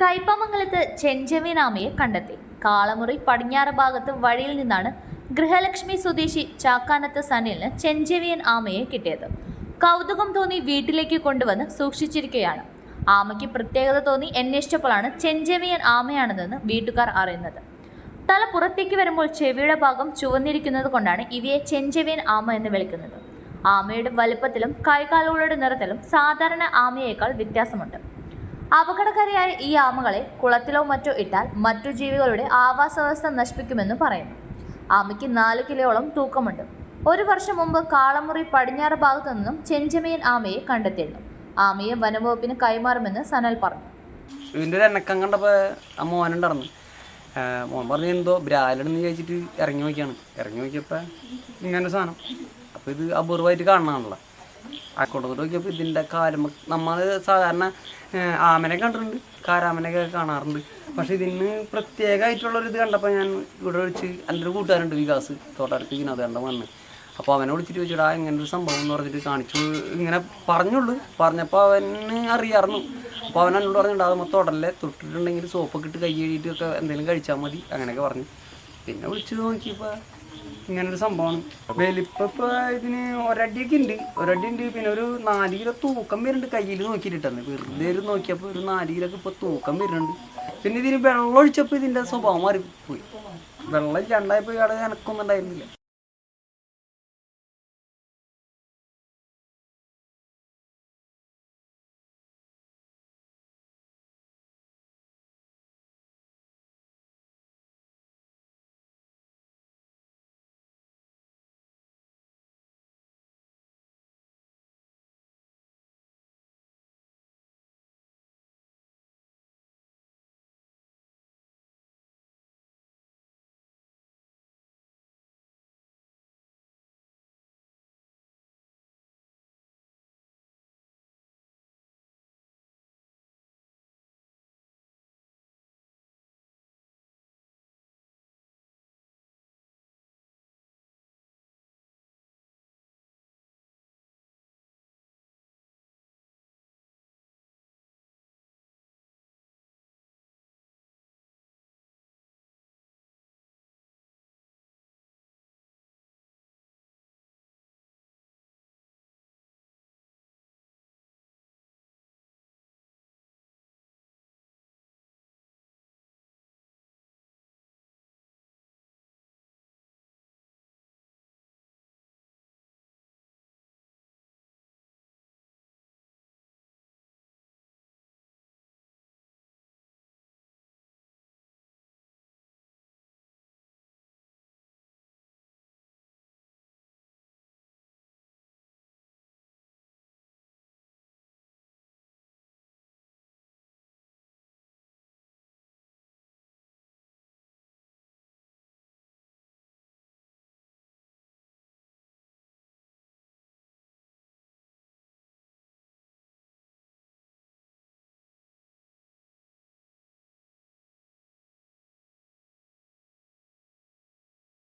കൈപ്പമംഗലത്ത് ചെഞ്ചമീനാമയെ കണ്ടെത്തി. കാളമുറി പടിഞ്ഞാറ് ഭാഗത്ത് വഴിയിൽ നിന്നാണ് ഗൃഹലക്ഷ്മി സ്വദേശി ചാക്കാനത്ത് സനിലിന് ചെഞ്ചവിയൻ ആമയെ കിട്ടിയത്. കൗതുകം തോന്നി വീട്ടിലേക്ക് കൊണ്ടുവന്ന് സൂക്ഷിച്ചിരിക്കുകയാണ്. ആമയ്ക്ക് പ്രത്യേകത തോന്നി അന്വേഷിച്ചപ്പോഴാണ് ചെഞ്ചവിയൻ ആമയാണെന്ന് വീട്ടുകാർ അറിയുന്നത്. തല പുറത്തേക്ക് വരുമ്പോൾ ചെവിയുടെ ഭാഗം ചുവന്നിരിക്കുന്നത് കൊണ്ടാണ് ഇവയെ ചെഞ്ചവിയൻ ആമ എന്ന് വിളിക്കുന്നത്. ആമയുടെ വലുപ്പത്തിലും കൈകാലുകളുടെ നിറത്തിലും സാധാരണ ആമയേക്കാൾ വ്യത്യാസമുണ്ട്. അപകടകാരിയായ ഈ ആമകളെ കുളത്തിലോ മറ്റോ ഇട്ടാൽ മറ്റു ജീവികളുടെ ആവാസ വ്യവസ്ഥ നശിപ്പിക്കുമെന്ന് പറയുന്നു. ആമയ്ക്ക് നാല് കിലോയോളം തൂക്കമുണ്ട്. ഒരു വർഷം മുമ്പ് കാളമുറി പടിഞ്ഞാറ് ഭാഗത്തു നിന്നും ചെഞ്ചമയൻ ആമയെ കണ്ടെത്തിയിരുന്നു. ആമയെ വനംവകുപ്പിന് കൈമാറുമെന്ന് സനൽ പറഞ്ഞു. ഇതിന്റെ ഒരു എണ്ണക്കം കണ്ടപ്പോൾ ആ മോനുണ്ടായിരുന്നു മോൻ പറഞ്ഞു എന്തോ ബ്രാലെന്ന് ചോദിച്ചിട്ട് ഇറങ്ങി നോക്കിയാണ്. ഇറങ്ങി നോക്കിയപ്പോൾ ഇങ്ങനെ സാധനം. അപ്പോൾ ഇത് അപൂർവമായിട്ട് കാണണമാണല്ലോ കൊണ്ടുപോയി നോക്കിയപ്പോൾ ഇതിന്റെ കാര്യം നമ്മൾ സാധാരണ ആമനെ കണ്ടിട്ടുണ്ട്. കാരാമനൊക്കെ കാണാറുണ്ട്. പക്ഷെ ഇതിന് പ്രത്യേകമായിട്ടുള്ളൊരു ഇത് കണ്ടപ്പോൾ ഞാൻ ഇവിടെ വിളിച്ച് എന്റെ കൂട്ടുകാരുണ്ട് വികാസ് തോട്ടടുത്ത് വിനോദ കണ്ട വന്ന്. അപ്പോൾ അവനെ വിളിച്ചിട്ട് ചോദിച്ചിടാ ഇങ്ങനെ ഒരു സംഭവം എന്ന് പറഞ്ഞിട്ട് കാണിച്ചു. ഇങ്ങനെ പറഞ്ഞുള്ളൂ. പറഞ്ഞപ്പോൾ അവന് അറിയാമായിരുന്നു അപ്പോൾ അവൻ എന്നോട് പറഞ്ഞിട്ടുണ്ട് അത് മൊത്തം ഉടലെ തൊട്ടിട്ടുണ്ടെങ്കിൽ സോപ്പൊക്കെ ഇട്ട് കൈ കഴുകിയിട്ടൊക്കെ എന്തെങ്കിലും കഴിച്ചാൽ മതി അങ്ങനെയൊക്കെ പറഞ്ഞു. പിന്നെ വിളിച്ച് നോക്കിയപ്പോൾ ഇങ്ങനൊരു സംഭവമാണ്. വലിപ്പം ഇതിന് ഒരടിയൊക്കെ ഉണ്ട്. ഒരടി ഉണ്ട് പിന്നെ ഒരു നാല് കിലോ തൂക്കം വരുന്നുണ്ട് കയ്യിൽ നോക്കിയിട്ടാണ് വെറുതെ ഒരു നോക്കിയപ്പോൾ ഒരു നാല് കിലോ ഇപ്പൊ തൂക്കം വരുന്നുണ്ട്. പിന്നെ ഇതിന് വെള്ളം ഒഴിച്ചപ്പോൾ ഇതിന്റെ സ്വഭാവം മാറിപ്പോയി വെള്ളം ഇല്ലാണ്ടായപ്പോൾ ഇയാളെ എനക്കൊന്നും ഉണ്ടായിരുന്നില്ല.